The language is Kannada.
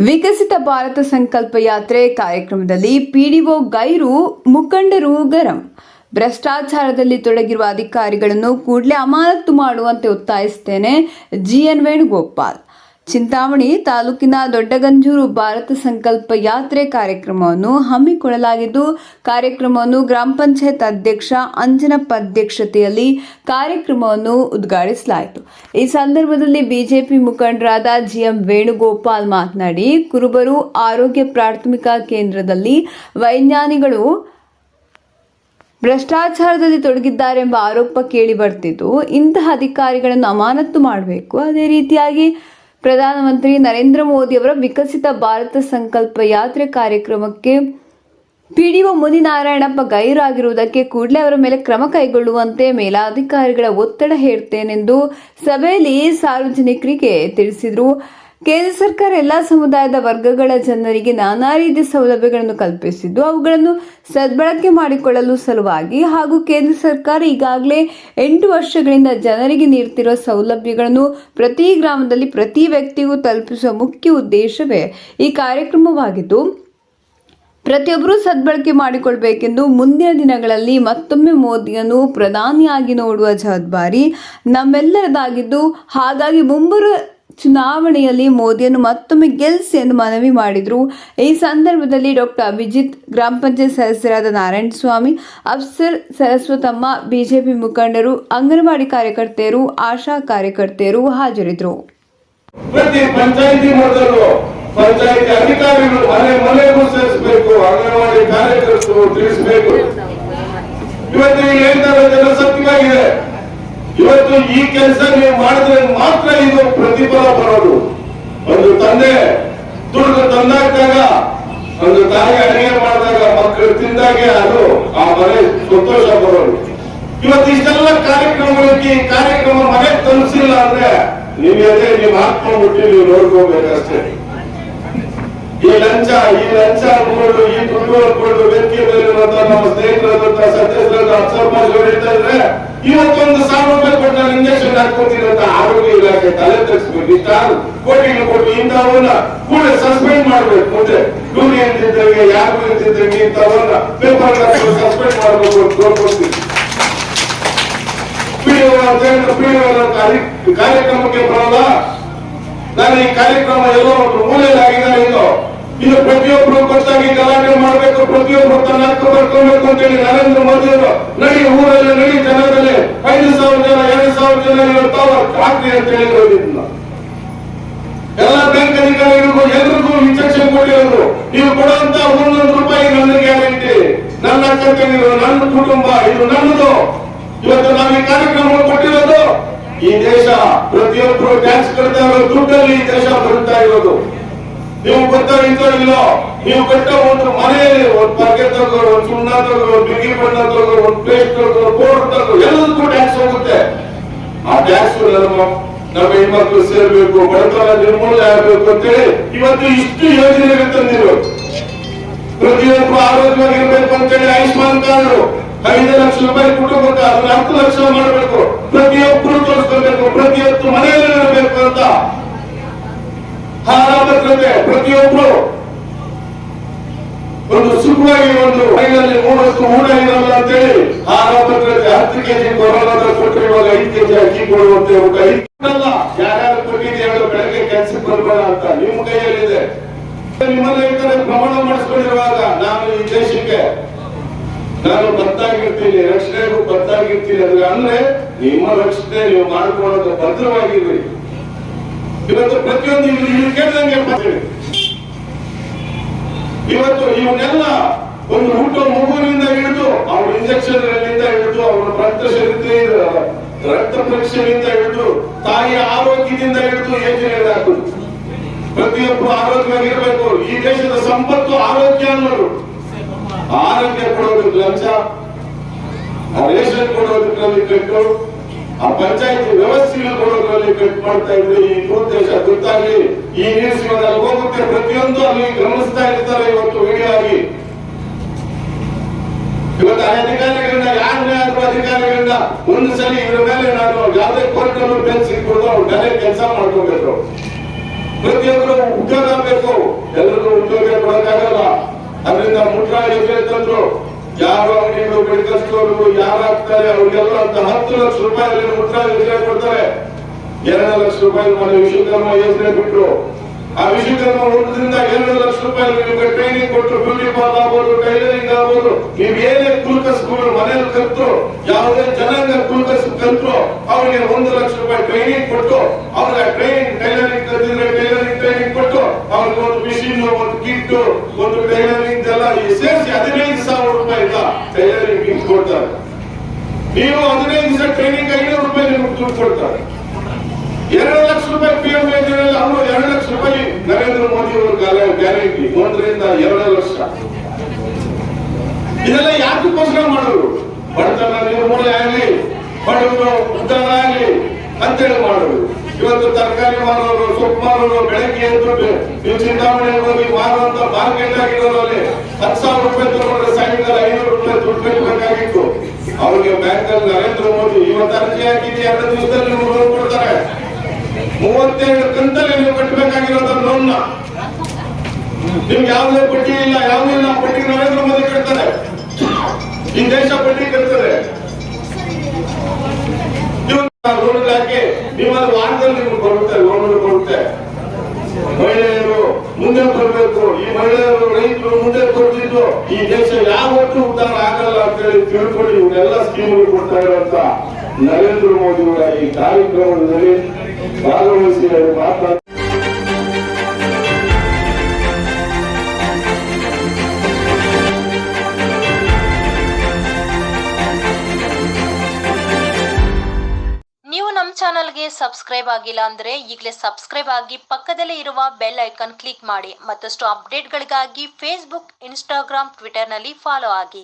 ವಿಕಸಿತ ಭಾರತ ಸಂಕಲ್ಪ ಯಾತ್ರೆ ಕಾರ್ಯಕ್ರಮದಲ್ಲಿ ಪಿಡಿಒ ಗೈರು ಮುಖಂಡರು ಗರಂ. ಭ್ರಷ್ಟಾಚಾರದಲ್ಲಿ ತೊಡಗಿರುವ ಅಧಿಕಾರಿಗಳನ್ನು ಕೂಡಲೇ ಅಮಾನತು ಮಾಡುವಂತೆ ಒತ್ತಾಯಿಸುತ್ತೇನೆ ಜಿಎನ್ ವೇಣುಗೋಪಾಲ್. ಚಿಂತಾಮಣಿ ತಾಲೂಕಿನ ದೊಡ್ಡಗಂಜೂರು ಭಾರತ ಸಂಕಲ್ಪ ಯಾತ್ರೆ ಕಾರ್ಯಕ್ರಮವನ್ನು ಹಮ್ಮಿಕೊಳ್ಳಲಾಗಿದ್ದು, ಕಾರ್ಯಕ್ರಮವನ್ನು ಗ್ರಾಮ ಪಂಚಾಯತ್ ಅಧ್ಯಕ್ಷ ಅಂಜನಪ್ಪ ಅಧ್ಯಕ್ಷತೆಯಲ್ಲಿ ಕಾರ್ಯಕ್ರಮವನ್ನು ಉದ್ಘಾಟಿಸಲಾಯಿತು. ಈ ಸಂದರ್ಭದಲ್ಲಿ ಬಿಜೆಪಿ ಮುಖಂಡರಾದ ಜಿಎಂ ವೇಣುಗೋಪಾಲ್ ಮಾತನಾಡಿ, ಕುರುಬರು ಆರೋಗ್ಯ ಪ್ರಾಥಮಿಕ ಕೇಂದ್ರದಲ್ಲಿ ವೈಜ್ಞಾನಿಗಳು ಭ್ರಷ್ಟಾಚಾರದಲ್ಲಿ ತೊಡಗಿದ್ದಾರೆಂಬ ಆರೋಪ ಕೇಳಿ ಬರ್ತಿದ್ದು, ಇಂತಹ ಅಧಿಕಾರಿಗಳನ್ನು ಅಮಾನತ್ತು ಮಾಡಬೇಕು. ಅದೇ ರೀತಿಯಾಗಿ ಪ್ರಧಾನಮಂತ್ರಿ ನರೇಂದ್ರ ಮೋದಿ ಅವರ ವಿಕಸಿತ ಭಾರತ ಸಂಕಲ್ಪ ಯಾತ್ರೆ ಕಾರ್ಯಕ್ರಮಕ್ಕೆ ಪಿಡಿಒ ಮುನಿನಾರಾಯಣಪ್ಪ ಗೈರಾಗಿರುವುದಕ್ಕೆ ಕೂಡಲೇ ಅವರ ಮೇಲೆ ಕ್ರಮ ಕೈಗೊಳ್ಳುವಂತೆ ಮೇಲಾಧಿಕಾರಿಗಳ ಒತ್ತಡ ಹೇರ್ತೇನೆಂದು ಸಭೆಯಲ್ಲಿ ಸಾರ್ವಜನಿಕರಿಗೆ ತಿಳಿಸಿದರು. ಕೇಂದ್ರ ಸರ್ಕಾರ ಎಲ್ಲ ಸಮುದಾಯದ ವರ್ಗಗಳ ಜನರಿಗೆ ನಾನಾ ರೀತಿಯ ಸೌಲಭ್ಯಗಳನ್ನು ಕಲ್ಪಿಸಿದ್ದು, ಅವುಗಳನ್ನು ಸದ್ಬಳಕೆ ಮಾಡಿಕೊಳ್ಳಲು ಸಲುವಾಗಿ ಹಾಗೂ ಕೇಂದ್ರ ಸರ್ಕಾರ ಈಗಾಗಲೇ ಎಂಟು ವರ್ಷಗಳಿಂದ ಜನರಿಗೆ ನೀಡುತ್ತಿರುವ ಸೌಲಭ್ಯಗಳನ್ನು ಪ್ರತಿ ಗ್ರಾಮದಲ್ಲಿ ಪ್ರತಿ ವ್ಯಕ್ತಿಗೂ ತಲುಪಿಸುವ ಮುಖ್ಯ ಉದ್ದೇಶವೇ ಈ ಕಾರ್ಯಕ್ರಮವಾಗಿದ್ದು, ಪ್ರತಿಯೊಬ್ಬರೂ ಸದ್ಬಳಕೆ ಮಾಡಿಕೊಳ್ಬೇಕೆಂದು ಮುಂದಿನ ದಿನಗಳಲ್ಲಿ ಮತ್ತೊಮ್ಮೆ ಮೋದಿಯನ್ನು ಪ್ರಧಾನಿಯಾಗಿ ನೋಡುವ ಜವಾಬ್ದಾರಿ ನಮ್ಮೆಲ್ಲರದಾಗಿದ್ದು, ಹಾಗಾಗಿ ಮುಂಬರುವ ಚುನಾವಣೆಯಲ್ಲಿ ಮೋದಿಯನ್ನು ಮತ್ತೊಮ್ಮೆ ಗೆಲ್ಲಿಸಿ ಎಂದು ಮನವಿ ಮಾಡಿದರು. ಈ ಸಂದರ್ಭದಲ್ಲಿ ಡಾಕ್ಟರ್ ಅಭಿಜಿತ್, ಗ್ರಾಮ ಪಂಚಾಯತ್ ಸದಸ್ಯರಾದ ನಾರಾಯಣ ಸ್ವಾಮಿ ಅಫ್ಸರ್ ಸರಸ್ವತಮ್ಮ, ಬಿಜೆಪಿ ಮುಖಂಡರು, ಅಂಗನವಾಡಿ ಕಾರ್ಯಕರ್ತೆಯರು, ಆಶಾ ಕಾರ್ಯಕರ್ತೆಯರು ಹಾಜರಿದ್ದರು. ಪಂಚಾಯಿತಿ ಅಧಿಕಾರಿಗಳು ಮನೆ ಮನೆಗೂ ಸೇರಿಸಬೇಕು, ಅಂಗನವಾಡಿ ಕಾರ್ಯಕರ್ತರು ತಿಳಿಸಬೇಕು. ಇವತ್ತು ಏನ್ ತರ ಇವತ್ತು ಈ ಕೆಲಸ ನೀವು ಮಾಡಿದ್ರೆ ಮಾತ್ರ ಇದು ಪ್ರತಿಫಲ ಬರೋದು. ಒಂದು ತಂದೆ ದುಡ್ಡು ತಂದಾಕ್ದಾಗ ಒಂದು ತಾಯಿ ಅಡಿಗೆ ಮಾಡಿದಾಗ ಮಕ್ಕಳು ತಿಂದಾಗೆ ಅದು ಆ ಮನೆ ಸಂತೋಷ ಬರೋದು. ಇವತ್ತು ಇಷ್ಟೆಲ್ಲ ಕಾರ್ಯಕ್ರಮಗಳಿಗೆ ಈ ಕಾರ್ಯಕ್ರಮ ಮನೆ ತಲುಪಿಸಿಲ್ಲ ಅಂದ್ರೆ ನೀವು ನೀವು ಹಾಕೊಂಡ್ಬಿಟ್ಟು ನೀವು ನೋಡ್ಕೋಬೇಕಷ್ಟೇ. ಈ ಲಂಚ ಈ ಲಂಚ ಅನ್ಕೊಂಡು ಈ ದುಡ್ಡು ಅನ್ಕೊಂಡು ವೇದಿಕೆ ಮೇಲಿರುವಂತ ನಮ್ಮ ಸ್ನೇಹಿತರಾದಂತ ಸದಸ್ಯರಾದ ಅಬ್ಸರ್ವರ್ ಹೇಳ್ತಾ ಇದ್ರೆ ಇವತ್ತೊಂದು ಸಾವಿರ ರೂಪಾಯಿ ಕೊಟ್ಟು ನಾನು ಇಂಜೆಕ್ಷನ್ ಹಾಕ್ಕೊತೀನಿ ಅಂತ ಆರೋಗ್ಯ ಇಲಾಖೆ ತಲೆ ತಗ್ಸ್ಬೇಕು ಇಷ್ಟಾರು ಕೋಟಿಗಳು ಕೊಟ್ಟು ಇಂಥವನ್ನ ಕೂಡ ಸಸ್ಪೆಂಡ್ ಮಾಡ್ಬೇಕು ಮುಂದೆ. ದೂರಿ ಇದ್ದಿದ್ದಂಗೆ ಯಾರು ಇದ್ದಿದ್ದಂಗೆ ಇಂಥವನ್ನ ಪೇಪರ್ ಸಸ್ಪೆಂಡ್ ಮಾಡ್ಬೇಕು ಅಂತ ಕೋರ್ಕೊಳ್ತೀವಿ ಕಾರ್ಯಕ್ರಮಕ್ಕೆ ಬರಲ್ಲ. ನಾನು ಈ ಕಾರ್ಯಕ್ರಮ ಎಲ್ಲೋ ಒಂದು ಮೂಲೆಯಲ್ಲಿ ಆಗಿದ್ದಾರೆ ಇದು ಇದು ಪ್ರತಿಯೊಬ್ಬರು ಗೊತ್ತಾಗಿ ಗಲಾಟೆ ಮಾಡಬೇಕು ಪ್ರತಿಯೊಬ್ಬರು ತನ್ನ ಹಕ್ಕು ಬರ್ಕೊಬೇಕು ಅಂತ ಹೇಳಿ ನರೇಂದ್ರ ಮೋದಿ ಅವರು ನಡಿ, ಊರಲ್ಲಿ ನಡಿ ಜನದಲ್ಲಿ ಐದು ಸಾವಿರ ಜನ, ಎರಡು ಸಾವಿರ ಜನ ಇರ್ತಾವ ಹಾಕ್ರಿ ಅಂತ ಹೇಳಿ ಇದನ್ನ ಎಲ್ಲ ಬ್ಯಾಂಕ್ ಅಧಿಕಾರಿಗಳಿಗೂ ಎಲ್ರಿಗೂ ಕೊಟ್ಟಿರೋದು ನೀವು ಕೊಡುವಂತ ಒಂದೊಂದು ರೂಪಾಯಿ ನನ್ನ ಗ್ಯಾರಂಟಿ, ನನ್ನ ಅಕ್ಕಂತನಿರು ನನ್ನ ಕುಟುಂಬ, ಇದು ನನ್ನದು. ಇವತ್ತು ನಾವು ಈ ಕಾರ್ಯಕ್ರಮ ಕೊಟ್ಟಿರೋದು ಈ ದೇಶ. ಪ್ರತಿಯೊಬ್ಬರು ಟ್ಯಾಕ್ಸ್ ಕಟ್ತಾ ಇರೋ ದುಡ್ಡಲ್ಲಿ ಈ ದೇಶ ಬರುತ್ತಾ ಇರೋದು. ನೀವು ಗೊತ್ತಾಗಿತ್ತೋ ಇಲ್ಲೋ, ನೀವು ಕಟ್ಟ ಒಂದು ಮನೆಯಲ್ಲಿ ಒಂದು ಪರ್ಗೆ ತಗೋ ಒಂದು ಸುಣ್ಣ ತಗೋ ಒಂದು ಬಿಗಿ ಬಣ್ಣ ತಗೋ ಒಂದು ಪೇಸ್ಟ್ ತಗೋ ಬೋರ್ಡ್ ತಗೋ ಎಲ್ಲದಕ್ಕೂ ಟ್ಯಾಕ್ಸ್ ಹೋಗುತ್ತೆ. ಆ ಟ್ಯಾಕ್ಸ್ ನಮ್ಮ ನಮ್ಮ ಹೆಣ್ಮಕ್ಳು ಸೇರ್ಬೇಕು, ಬಡತನ ನಿರ್ಮೂಲನೆ ಆಗ್ಬೇಕು ಅಂತೇಳಿ ಇವತ್ತು ಇಷ್ಟು ಯೋಜನೆಗಳು ತಂದಿರು. ಪ್ರತಿಯೊಬ್ಬರು ಆರೋಗ್ಯವಾಗಿರ್ಬೇಕು ಅಂತೇಳಿ ಆಯುಷ್ಮಾನ್ ಕಾರ್ಡ್. ಐದು ಲಕ್ಷ ರೂಪಾಯಿ ಕುಟುಂಬಕ್ಕೆ ಅದನ್ನ ಹತ್ತು ಲಕ್ಷ ಮಾಡಬೇಕು. ಪ್ರತಿಯೊಬ್ಬರು ತೋರಿಸ್ಕೋಬೇಕು ಪ್ರತಿಯೊಬ್ಬರು ಮನೆಯಲ್ಲಿ ಇರಬೇಕು ಅಂತ ಆಹಾರ ಭದ್ರತೆ ಪ್ರತಿಯೊಬ್ಬರು ಒಂದು ಸುಖವಾಗಿ ಒಂದು ಮನೆಯಲ್ಲಿ ಮೂರಷ್ಟು ಊಟ ಇರಲ್ಲ ಅಂತೇಳಿ ಭದ್ರತೆ ಹತ್ತು ಕೆಜಿ ಕೊರೋನಾದ ಕೊಟ್ಟರೆ ಇವಾಗ ಐದು ಕೆಜಿ ಅಕ್ಕಿ ಕೊಡುವಂತೆ ಊಟ ಅಲ್ಲ ಯಾರ್ಯಾರು ಕೊಟ್ಟಿದೆ ಹೇಳೋ ಬೆಳಗ್ಗೆ ಕೆಲಸಕ್ಕೆ ಬರ್ಬೇಡ ಅಂತ ನಿಮ್ಮ ಕೈಯಲ್ಲಿದೆ. ನಿಮ್ಮನ್ನ ಈ ತರ ಪ್ರಮಾಣ ಮಾಡಿಸ್ಕೊಂಡಿರುವಾಗ ನಾನು ಈ ದೇಶಕ್ಕೆ ನಾನು ಬದ್ದಾಗಿರ್ತೀನಿ ರಕ್ಷಣೆಗೂ ಬದ್ದಾಗಿರ್ತೀನಿ ಅಂದ್ರೆ ಅಂದ್ರೆ ನಿಮ್ಮ ರಕ್ಷಣೆ ನೀವು ಮಾಡ್ಕೊಳ್ಳೋದು ಭದ್ರವಾಗಿರ್ರಿ. ಇವತ್ತು ಪ್ರತಿಯೊಂದು ನೀವು ಕೇಳಿದಂಗೆ ಮಾತಾಡಿ. ಇವತ್ತು ಇವನ್ನೆಲ್ಲ ಒಂದು ಊಟ ಮಗುವಿನಿಂದ ಹಿಡಿದು ಅವ್ರ ಇಂಜೆಕ್ಷನ್ ಹಿಡಿದು ಅವರ ರಕ್ತ ರಕ್ತ ಪರೀಕ್ಷೆಯಿಂದ ಹಿಡಿದು ತಾಯಿಯ ಆರೋಗ್ಯದಿಂದ ಹಿಡಿದು ಯೋಜನೆ ಪ್ರತಿಯೊಬ್ಬರು ಆರೋಗ್ಯವಾಗಿರ್ಬೇಕು ಈ ದೇಶದ ಸಂಪತ್ತು ಆರೋಗ್ಯ ಅನ್ನೋದು. ಆರೋಗ್ಯ ಕೊಡೋದಕ್ಕೆ ಲಂಚ. ರೇಷನ್ ಕೊಡೋದಕ್ಕೆ ಆ ಪಂಚಾಯತಿ ವ್ಯವಸ್ಥೆಯನ್ನು ಕೊಡೋದ್ರಲ್ಲಿ ಕಟ್ ಮಾಡ್ತಾ ಇದ್ರೆ, ಈ ಉದ್ದೇಶ ಗೊತ್ತಾಗ್ಲಿ ಈ ಅಲ್ಲಿ ಹೋಗುತ್ತೆ ಪ್ರತಿಯೊಂದು ಅಲ್ಲಿ ಗಮನಿಸ್ತಾ ಇರ್ತಾರೆ ಇವತ್ತು ವಿಡಿಯೋ ಆಗಿ ಇವತ್ತು ಆ ಅಧಿಕಾರಿಗಳನ್ನ, ಯಾರನ್ನೇ ಆದ್ರೂ ಅಧಿಕಾರಿಗಳನ್ನ ಒಂದು ಸಲ ಇದ್ರ ಮೇಲೆ ನಾನು ಯಾವುದೇ ಕೋರ್ಟ್ ಅನ್ನು ಬೆನ್ಸ್ ಇಟ್ಬಿಡ್ದು ಅವ್ರು ಬೇರೆ ಕೆಲಸ ಮಾಡ್ಕೋಬೇಕು. ಪ್ರತಿಯೊಬ್ಬರು ಉದ್ಯೋಗ ಬೇಕು ಎಲ್ಲರಿಗೂ ಉದ್ಯೋಗ ಕೊಡಕ್ಕಾಗಲ್ಲ. ಅದರಿಂದ ಮುಟ್ರಾ ಯೋಜನೆ ತಂದ್ರು. ಯಾವ ಅಂಗಡಿಗಳು ಮೆಡಿಕಲ್ ಸ್ಟೋರ್ಗಳು ಯಾರು ಆಗ್ತಾರೆ ಅವ್ರಿಗೆಲ್ಲ ಅಂತ ಹತ್ತು ಲಕ್ಷ ರೂಪಾಯಿ ಮುಟ್ಟಾಗಿ ಯೋಜನೆ ಕೊಡ್ತಾರೆ. ಎರಡು ಲಕ್ಷ ರೂಪಾಯಿ ಮಾಡಿ ವಿಶ್ವಕರ್ಮ ಯೋಜನೆ ಬಿಟ್ರು. ಆ ವಿಶ್ವಕರ್ಮ ವೃತ್ತದಿಂದ ಎರಡು ಲಕ್ಷ ರೂಪಾಯಿ ನಿಮಗೆ ಟ್ರೈನಿಂಗ್ ಕೊಟ್ಟರು ಬ್ಯೂಟಿ ಪಾರ್ಲರ್ ಆಗ್ಬೋದು ಟೈಲರಿಂಗ್ ಆಗ್ಬೋದು. ನೀವು ಏನೇ ಮನೇಲಿ ಕಲ್ತು ಯಾವುದೇ ಜನಾಂಗ ಕುಲ್ಕಸ್ ಕಲ್ತು ಅವರಿಗೆ ಒಂದು ಲಕ್ಷ ರೂಪಾಯಿ ಟ್ರೈನಿಂಗ್ ಕೊಟ್ಟು, ಅವ್ರ ಟ್ರೈನಿಂಗ್ ಟೈಲರಿಂಗ್ ಕಲ್ತಿದ್ರೆ ಟೈಲರಿಂಗ್ ಟ್ರೈನಿಂಗ್ ಕೊಟ್ಟು, ಅವ್ರಿಗೆ ಒಂದು ಮಿಷಿನ್ ಒಂದು ಕಿಟ್ಟು ಒಂದು ಟೈಲರಿಂಗ್ ಎಲ್ಲ ಸೇರಿಸಿ ಹದಿನೈದು ಸಾವಿರ ಟೈಲರಿಂಗ್ ಕಿಟ್ ಕೊಡ್ತಾರೆ ನೀವು ಹದಿನೈದು ದಿವಸ ಟ್ರೈನಿಂಗ್ ಐನೂರು ರೂಪಾಯಿ ನಿಮ್ಗೆ ದುಡ್ಡು ಕೊಡ್ತಾರೆ ಎರಡು ಲಕ್ಷ ರೂಪಾಯಿ ಪಿ ಎಂ ಯೋಜನೆಯಲ್ಲಿ ಅವರು ಎರಡು ಲಕ್ಷ ರೂಪಾಯಿ ನರೇಂದ್ರ ಮೋದಿ ಅವರು ಗ್ಯಾರಂಟಿ ಒಂದರಿಂದ ಎರಡು ಲಕ್ಷ. ಇದೆಲ್ಲ ಯಾಕೋಸ್ಕರ ಮಾಡೋರು ಬಡತನ ನಿರ್ಮೂಲನೆ ಆಗಲಿ, ಬಡವರು ಉದ್ದಾರ ಆಗಲಿ ಅಂತೇಳಿ ಮಾಡೋರು ಇವತ್ತು ತರಕಾರಿ ಮಾರೋರು, ಸೊಪ್ಪು ಮಾರೋರು ಬೆಳಗ್ಗೆ ಎದ್ದು ನೀವು ಚಿಂತಾಮಣಿ ಹೋಗಿ ಮಾರುವಂತ ಮಾರ್ಕೆಟ್ ಆಗಿರೋರಲ್ಲಿ ಹತ್ತು ಸಾವಿರ ರೂಪಾಯಿ ತಗೊಂಡ್ರೆ ಸಾಯಂಕಾಲ ಐನೂರು ದುಡ್ಡು ಕಟ್ಟಬೇಕಾಗಿತ್ತು ಅವ್ರಿಗೆ ಬ್ಯಾಂಕ್ ನರೇಂದ್ರ ಮೋದಿ ಇವತ್ತು ಅರ್ಜಿ ಹಾಕಿದ್ದು ಎರಡು ದಿವಸದಲ್ಲಿ ಲೋನ್ ಕೊಡ್ತಾರೆ. ಮೂವತ್ತೆರಡು ಕಂತಲ್ಲಿ ನೀವು ಕಟ್ಟಬೇಕಾಗಿರೋದ್ರ ಲೋನ್ ನಿಮ್ಗೆ ಯಾವುದೇ ಬಡ್ಡಿ ಇಲ್ಲ, ಯಾವುದೂ ಇಲ್ಲ. ಬಡ್ಡಿ ನರೇಂದ್ರ ಮೋದಿ ಕಟ್ತಾರೆ. ಈ ದೇಶ ಬಡ್ಡಿ ಕಟ್ತದೆ ನೀವು ಲೋನ್ ಹಾಕಿ ನೀವು ಅದು ವಾರದಲ್ಲಿ ನಿಮ್ಗೆ ಬರುತ್ತೆ ಲೋನ್ ಬರುತ್ತೆ ಮಹಿಳೆಯರು ಮುಂದೆ ಬರಬೇಕು ಈ ಮಹಿಳೆಯರು ರೈತರು ಮುಂದೆ ಬರ್ತಿದ್ದು ಈ ದೇಶ ಯಾವತ್ತೂ ಉದ್ಧಾರ ಆಗಲ್ಲ ಅಂತ ಹೇಳಿ ತಿಳ್ಕೊಂಡು ಇವರೆಲ್ಲ ಕೊಡ್ತಾ ಇರುವಂತ ನರೇಂದ್ರ ಮೋದಿ ಅವರ ಈ ಕಾರ್ಯಕ್ರಮದಲ್ಲಿ ಭಾಗವಹಿಸಿ ಅವರು ನಮ್ಮ ಚಾನಲ್ಗೆ ಸಬ್ಸ್ಕ್ರೈಬ್ ಆಗಿಲ್ಲ ಅಂದ್ರೆ ಈಗಲೇ ಸಬ್ಸ್ಕ್ರೈಬ್ ಆಗಿ ಪಕ್ಕದಲ್ಲೇ ಇರುವ ಬೆಲ್ ಐಕಾನ್ ಕ್ಲಿಕ್ ಮಾಡಿ ಮತ್ತಷ್ಟು ಅಪ್ಡೇಟ್ಗಳಿಗಾಗಿ ಫೇಸ್ಬುಕ್ ಇನ್ಸ್ಟಾಗ್ರಾಮ್ ಟ್ವಿಟರ್ನಲ್ಲಿ ಫಾಲೋ ಆಗಿ.